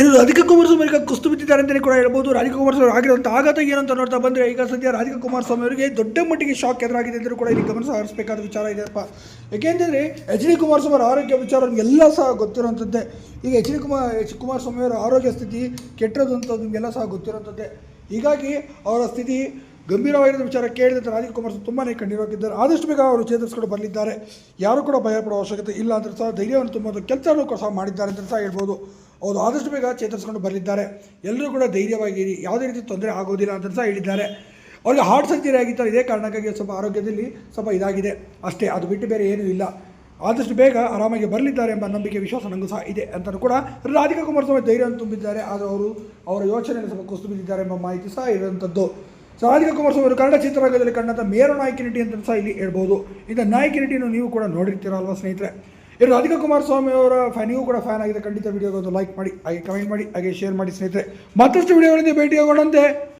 ಇದು ರಾಧಿಕಾ ಕುಮಾರಸ್ವಾಮಿ ಅವರಿಗೆ ಕುಸ್ತು ಬಿದ್ದಿದ್ದಾರೆ ಅಂತಲೇ ಕೂಡ ಹೇಳ್ಬೋದು. ರಾಧಿಕಾ ಕುಮಾರಸ್ವಾಮಿ ಸ್ವಾಮಿ ಆಗಿರುವಂಥ ಆಘಾತ ಏನಂತ ನೋಡ್ತಾ ಬಂದರೆ ಈಗ ಸದ್ಯ ರಾಧಿಕಾ ಕುಮಾರಸ್ವಾಮಿ ಅವರಿಗೆ ದೊಡ್ಡ ಮಟ್ಟಿಗೆ ಶಾಕ್ ಎದುರಾಗಿದೆ ಅಂತಲೂ ಕೂಡ ಇಲ್ಲಿ ಗಮನ ಹರಿಸಬೇಕಾದ ವಿಚಾರ ಇದೆಯಪ್ಪ ಏಕೆಂದರೆ ಎಚ್ ಡಿ ಕುಮಾರಸ್ವಾಮಿ ಅವರ ಆರೋಗ್ಯ ವಿಚಾರ ಎಲ್ಲ ಸಹ ಗೊತ್ತಿರೋಂಥದ್ದೇ. ಈಗ H D Kumar, H Kumaraswamy ಅವರ ಆರೋಗ್ಯ ಸ್ಥಿತಿ ಕೆಟ್ಟದಂಥದ್ದು ಅಂತ ನಿಮಗೆಲ್ಲ ಸಹ ಗೊತ್ತಿರೋಂಥದ್ದೇ. ಹೀಗಾಗಿ ಅವರ ಸ್ಥಿತಿ ಗಂಭೀರವಾಗಿರೋ ವಿಚಾರ ಕೇಳಿದಂತೆ ರಾಧಿಕಾ ಕುಮಾರ್ ತುಂಬಾ ಕಣ್ಣೀರಾಗಿದ್ದಾರೆ. ಆದಷ್ಟು ಬೇಗ ಅವರು ಚೇತರಿಸ್ಕೊಂಡು ಬರಲಿದ್ದಾರೆ. ಯಾರು ಕೂಡ ಭಯಪಡುವ ಅವಶ್ಯಕತೆ ಇಲ್ಲ ಅಂದ್ರೆ ಸಹ ಧೈರ್ಯವನ್ನು ತುಂಬೋದು ಕೆಲಸವನ್ನು ಕೂಡ ಸಹ ಮಾಡಿದ್ದಾರೆ ಅಂತ ಸಹ ಹೇಳ್ಬೋದು. ಅವರು ಆದಷ್ಟು ಬೇಗ ಚೇತರಿಸ್ಕೊಂಡು ಬರಲಿದ್ದಾರೆ. ಎಲ್ಲರೂ ಕೂಡ ಧೈರ್ಯವಾಗಿರಿ ಯಾವುದೇ ರೀತಿ ತೊಂದರೆ ಆಗೋದಿಲ್ಲ ಅಂತ ಸಹ ಹೇಳಿದ್ದಾರೆ. ಅವರಿಗೆ ಹಾರ್ಟ್ ಸರ್ಜರಿ ಆಗಿತ್ತು ಇದೇ ಕಾರಣಕ್ಕಾಗಿ ಸ್ವಲ್ಪ ಆರೋಗ್ಯದಲ್ಲಿ ಸ್ವಲ್ಪ ಇದಾಗಿದೆ. ಅಷ್ಟೇ, ಅದು ಬಿಟ್ಟು ಬೇರೆ ಏನೂ ಇಲ್ಲ. ಆದಷ್ಟು ಬೇಗ ಆರಾಮಾಗಿ ಬರಲಿದ್ದಾರೆ ಎಂಬ ನಂಬಿಕೆ, ವಿಶ್ವಾಸ ನನಗೂ ಸಹ ಇದೆ ಅಂತಲೂ ಕೂಡ ರಾಧಿಕಾ ಕುಮಾರಸ್ವಾಮಿ ಧೈರ್ಯವನ್ನು ತುಂಬಿದ್ದಾರೆ. ಆದರೆ ಅವರು ಅವರ ಯೋಚನೆಯನ್ನು ಸ್ವಲ್ಪ ಕುಸಿದು ಬಿದ್ದಿದ್ದಾರೆ ಎಂಬ ಮಾಹಿತಿ ಸಹ ಇರುವಂಥದ್ದು. ರಾಧಿಕಾ ಕುಮಾರಸ್ವಾಮಿ ಅವರು ಕನ್ನಡ ಚಿತ್ರರಂಗದಲ್ಲಿ ಕಂಡಂಥ ಮೇರು ನಾಯಕಿ ನಟಿ ಅಂತ ಸಹ ಇಲ್ಲಿ ಹೇಳ್ಬೋದು. ಇಂಥ ನಾಯಕಿನಿಟಿಯನ್ನು ನೀವು ಕೂಡ ನೋಡಿರ್ತೀರಲ್ವ ಸ್ನೇಹಿತರೆ? ಇನ್ನು ರಾಧಿಕಾ ಕುಮಾರಸ್ವಾಮಿ ಅವರ ಫ್ಯಾನಿಗೂ ಕೂಡ ಫ್ಯಾನ್ ಆಗಿದೆ ಖಂಡಿತ ವಿಡಿಯೋಗೆ ಲೈಕ್ ಮಾಡಿ, ಹಾಗೆ ಕಮೆಂಟ್ ಮಾಡಿ, ಹಾಗೆ ಶೇರ್ ಮಾಡಿ ಸ್ನೇಹಿತರೆ. ಮತ್ತಷ್ಟು ವಿಡಿಯೋಗಳಿಂದ ಭೇಟಿಯಾಗೋಣಂತೆ.